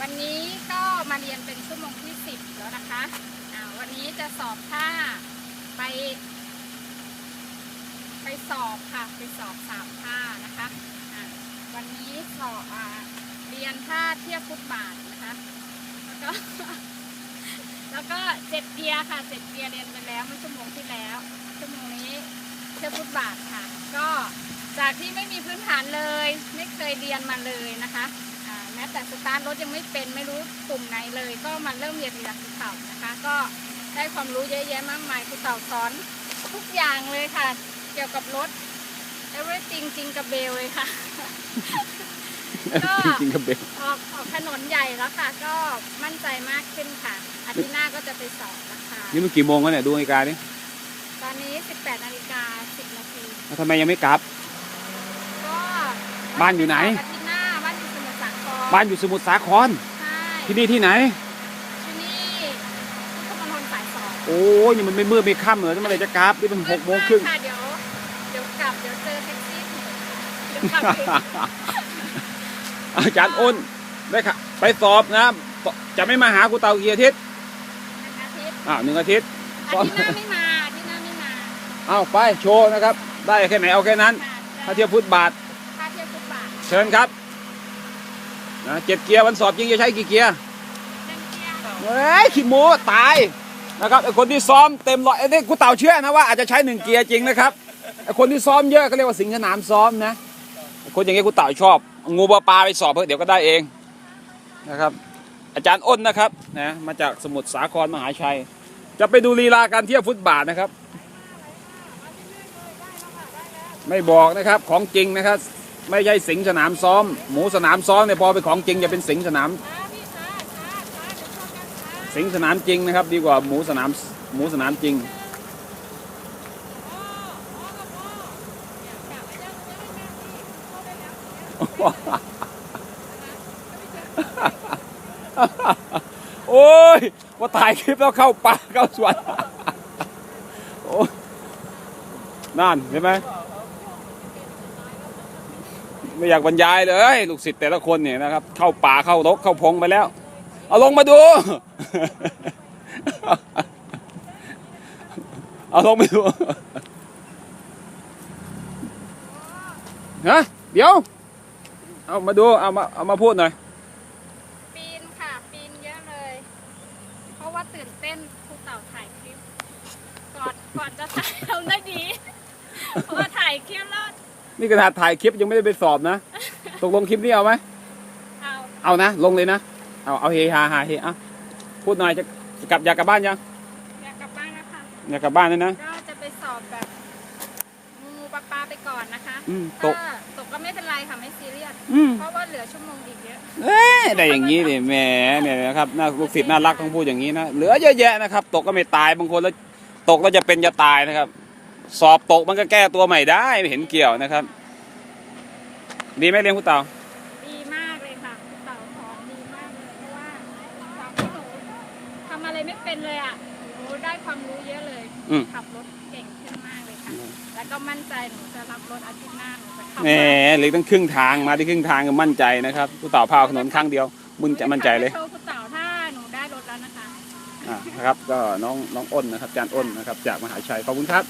วันนี้ก็มาเรียนเป็นชั่วโมงที่สิบแล้วนะคะอ่าวันนี้จะสอบท่าไป ไปสอบค่ะ ไปสอบสามท่านะคะอ่าวันนี้สอบอเรียนท่าเทียบฟุตบาทนะคะ แล้วก็แล้วก็เจ็ดเกียร์ค่ะเจ็ดเกียร์เรียนไปแล้วเมื่อชั่วโมงที่แล้วชั่วโมงนี้เทียบฟุตบาทค่ะ ก็จากที่ไม่มีพื้นฐานเลย ไม่เคยเรียนมาเลยนะคะ แม้แต่สตาร์ทรถยังไม่เป็นไม่รู้ปุ่มไหนเลย ก็มาเริ่มเรียนทีหลังครูเต่านะคะ ก็ได้ความรู้เยอะแยะมากมายครูเต่าสอนทุกอย่างเลยค่ะ เกี่ยวกับรถ everything จริงกับเบลเลยค่ะ ก็จริงๆครับเบลออกออกถนนใหญ่แล้วค่ะ ก็มั่นใจมากขึ้นค่ะอาทิตย์หน้าก็จะไปสอบนะคะนี่มันกี่โมงแล้วเนี่ยดูนาฬิกาดิตอนนี้ 18นาฬิกา10นาทีแล้วทำไมยังไม่กลับ ก็บ้านอยู่ไหนอาทิตย์หน้าบ้านอยู่สมุทรสาคร บ้านอยู่สมุทรสาคร ใช่ที่นี่ที่ไหน ที่นี่พุทธมณฑลสายสองโอ้ยนี่มันไม่มืดไม่ค่ำเหรอเมื่อไหรจะกลับนี่มันหกโมงครึ่ง ค่ะเดี๋ยวเดี๋ยวกลับเดี๋ยวเจอแท็กซี่ผิดเดี๋ยวกลับผิดอาจารย์อ้นได้ค่ะ ไปสอบนะ จะไม่มาหากูเตากี่อาทิตย์อาทิตย์อ้าวหนึ่งอาทิตย์อาทิตย์หน้าไม่มาอาทิตย์หน้าไม่มาอ้าวไปโชว์นะครับ ได้แค่ไหนเอาแค่นั้น ค่ะถ้าเทียบฟุตบาทถ้าเทียบฟุตบาท เชิญครับ นะเจ็ดเกียร์วันสอบจริงจะใช้กี่เกียร์เต็มเกียร์เฮ้ยขี้โม้ตายนะครับไอคนที่ซ้อมเต็มร้อยไอ้นี่กูเต่าเชื่อนะว่าอาจจะใช้หนึ่งเกียร์จริงนะครับไอคนที่ซ้อมเยอะก็เรียกว่าสิงห์สนามซ้อมนะไอ้คนอย่างเงี้ยกูเต่าชอบ งูปลาปลาไปสอบเพื่อเดี๋ยวก็ได้เองนะครับ อาจารย์อ้นนะครับนะมาจากสมุทรสาครมหาชัย จะไปดูลีลาการเที่ยวฟุตบาทนะครับ ไม่บอกนะครับของจริงนะครับ ไม่ใช่สิงสนามซ้อม หมูสนามซ้อมเนี่ยพอไปนของจริงจะเป็นสิงสนาม สิงสนามจริงนะครับ ดีกว่าหมูสนามหมูสนามจริงพ่อพ่อกับพ่อเนี่ยกลับไปเรื่องเรื่องแม่ที่เข้าได้แล้วเนี่ยโอ้ยว่าถ่ายคลิปแล้วเข้าป่าเข้าสวนนั่นเห็นไหม ไม่อยากบรรยายเลยลูกศิษย์แต่ละคนเนี่ยนะครับ เข้าป่าเข้ารกเข้าพงไปแล้ว เอาลงมาดู เอาลงไปดูฮะเดี๋ยว เอามาดูเอามาเอามาพูดหน่อย ปีนค่ะ ปีนเยอะเลย เพราะว่าตื่นเต้นครูเต่าถ่ายคลิป ก่อนก่อนจะถ่ายทำได้ดีเพราะว่าถ่ายคลิปแล้ว นี่ขนาดถ่ายคลิปยังไม่ได้ไปสอบนะตกลงคลิปนี้เอาไหมเอาเอานะลงเลยนะเอาเอาเฮฮาฮาเฮอะพูดหน่อยจะจะกลับอยากกลับบ้านยังอยากกลับบ้านนะคะอยากกลับบ้านเลยนะก็จะไปสอบแบบงูปลาปลาไปก่อนนะคะอืมตถ้ากตกก็ไม่เป็นไรค่ะไม่ซีเรียสอืมเพราะว่าเหลือชั่วโมงอีกเยอะเอ้ยได้อย่างนี้ดิแหมเนี่ยนะครับน่าลูกศิษย์น่ารักต้องพูดอย่างนี้นะเหลือเยอะแยะนะครับ ตกก็ไม่ตายบางคนแล้วตกแล้วจะเป็นจะตายนะครับ สอบตกมันก็แก้ตัวใหม่ได้ไม่เห็นเกี่ยวนะครับ ดีไหมเรียนคุณเต่าดีมากเลยค่ะเต่าสอนดีมากเลยเพราะว่าจากที่หนูทำอะไรไม่เป็นเลยอะหนูได้ความรู้เยอะเลยอืม ขับรถเก่งขึ้นมากเลยค่ะ แล้วก็มั่นใจหนูจะรับรถอาทิตย์หน้าหนูจะขับแหมเหลือตั้งครึ่งทางมาที่ครึ่งทางก็มั่นใจนะครับคุณเต่าพาถนนครั้งเดียวมึงจะมั่นใจเลยโชว์คุณเต่าถ้าหนูได้รถแล้วนะคะ อะนะครับ ก็น้องน้องอ้นนะครับอาจารย์อ้นนะครับ จากมหาชัยขอบคุณครับ